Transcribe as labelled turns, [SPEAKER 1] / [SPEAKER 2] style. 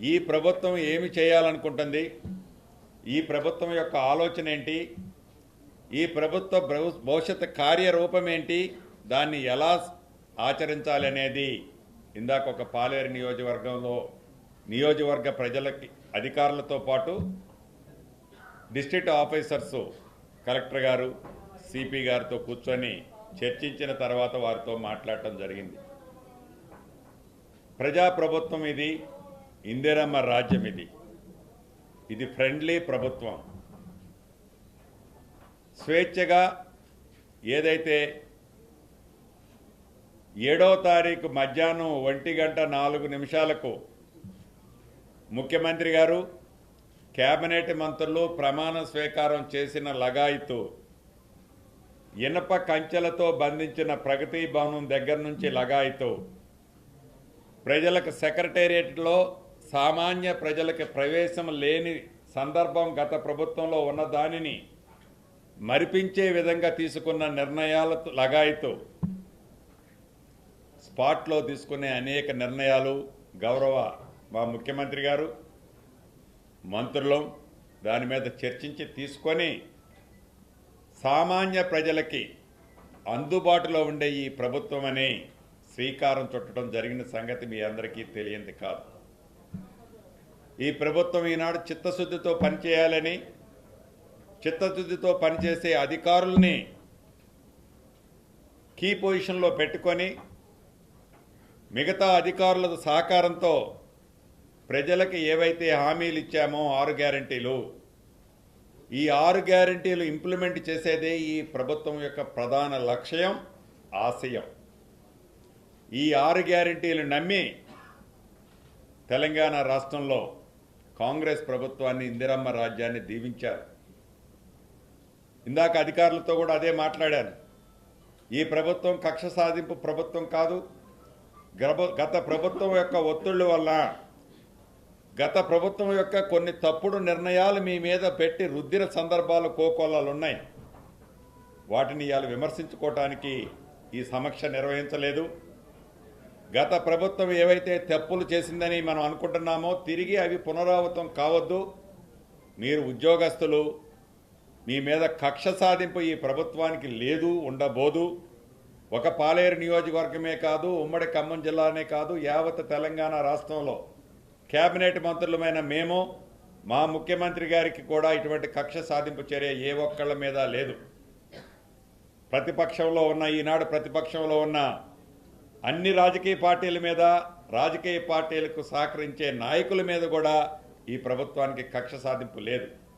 [SPEAKER 1] ఈ ప్రభుత్వం ఏమి చేయాలనుకుంటుంది? ఈ ప్రభుత్వం యొక్క ఆలోచన ఏంటి? ఈ ప్రభుత్వ భవ- భవిష్యత్ కార్యరూపం ఏంటి? దాన్ని ఎలా ఆచరించాలి అనేది ఇందాక ఒక పాలేరు నియోజకవర్గంలో నియోజకవర్గ ప్రజలకి అధికారులతో పాటు డిస్ట్రిక్ట్ ఆఫీసర్స్ కలెక్టర్ గారు సిపి గారితో కూర్చొని చర్చించిన తర్వాత వారితో మాట్లాడటం జరిగింది. ప్రజాప్రభుత్వం ఇది ఇందిరమ్మ రాజ్యం ఇది. ఇది ఫ్రెండ్లీ ప్రభుత్వం. స్వేచ్ఛగా ఏదైతే ఏడో తారీఖు మధ్యాహ్నం ఒంటి గంట నాలుగు నిమిషాలకు ముఖ్యమంత్రి గారు కేబినెట్ మంత్రులు ప్రమాణ స్వీకారం చేసిన లగాయితు ఇనప కంచెలతో బంధించిన ప్రగతి భవనం దగ్గర నుంచి లగాయితూ ప్రజలకు సెక్రటేరియట్లో సామాన్య ప్రజలకు ప్రవేశం లేని సందర్భం గత ప్రభుత్వంలో ఉన్న దానిని మరిపించే విధంగా తీసుకున్న నిర్ణయాలతో లగాయితో స్పాట్లో తీసుకునే అనేక నిర్ణయాలు గౌరవ మా ముఖ్యమంత్రి గారు మంత్రులం దాని మీద చర్చించి తీసుకొని సామాన్య ప్రజలకి అందుబాటులో ఉండే ఈ ప్రభుత్వం అని శ్రీకారం చుట్టడం జరిగిన సంగతి మీ అందరికీ తెలియంది కాదు. ఈ ప్రభుత్వం ఈనాడు చిత్తశుద్ధితో పనిచేయాలని చిత్తశుద్ధితో పనిచేసే అధికారుల్ని కీ పొజిషన్లో పెట్టుకొని మిగతా అధికారుల సహకారంతో ప్రజలకు ఏవైతే హామీలు ఇచ్చామో ఆరు గ్యారంటీలు ఈ ఆరు గ్యారంటీలు ఇంప్లిమెంట్ చేసేదే ఈ ప్రభుత్వం యొక్క ప్రధాన లక్ష్యం ఆశయం. ఈ ఆరు గ్యారంటీలు నమ్మి తెలంగాణ రాష్ట్రంలో కాంగ్రెస్ ప్రభుత్వాన్ని ఇందిరమ్మ రాజ్యాన్ని దీవించారు. ఇందాక అధికారులతో కూడా అదే మాట్లాడాను. ఈ ప్రభుత్వం కక్ష సాధింపు ప్రభుత్వం కాదు గత ప్రభుత్వం యొక్క ఒత్తిళ్ళ వల్ల గత ప్రభుత్వం యొక్క కొన్ని తప్పుడు నిర్ణయాలు మీ మీద పెట్టి రుద్దిన సందర్భాలు కోకోలాలు ఉన్నాయి. వాటిని ఇవాళ విమర్శించుకోవటానికి ఈ సమీక్ష నిర్వహించలేదు. గత ప్రభుత్వం ఏవైతే తప్పులు చేసిందని మనం అనుకుంటున్నామో తిరిగి అవి పునరావృతం కావద్దు. మీరు ఉద్యోగస్తులు మీ మీద కక్ష సాధింపు ఈ ప్రభుత్వానికి లేదు ఉండబోదు. ఒక పాలేరు నియోజకవర్గమే కాదు ఉమ్మడి ఖమ్మం జిల్లానే కాదు యావత్ తెలంగాణ రాష్ట్రంలో కేబినెట్ మంత్రులమైన మేము మా ముఖ్యమంత్రి గారికి కూడా ఇటువంటి కక్ష సాధింపు చర్య ఏ ఒక్కళ్ళ మీద లేదు. ప్రతిపక్షంలో ఉన్న ఈనాడు ప్రతిపక్షంలో ఉన్న అన్ని రాజకీయ పార్టీల మీద రాజకీయ పార్టీలకు సహకరించే నాయకుల మీద కూడా ఈ ప్రభుత్వానికి కక్ష సాధింపు లేదు.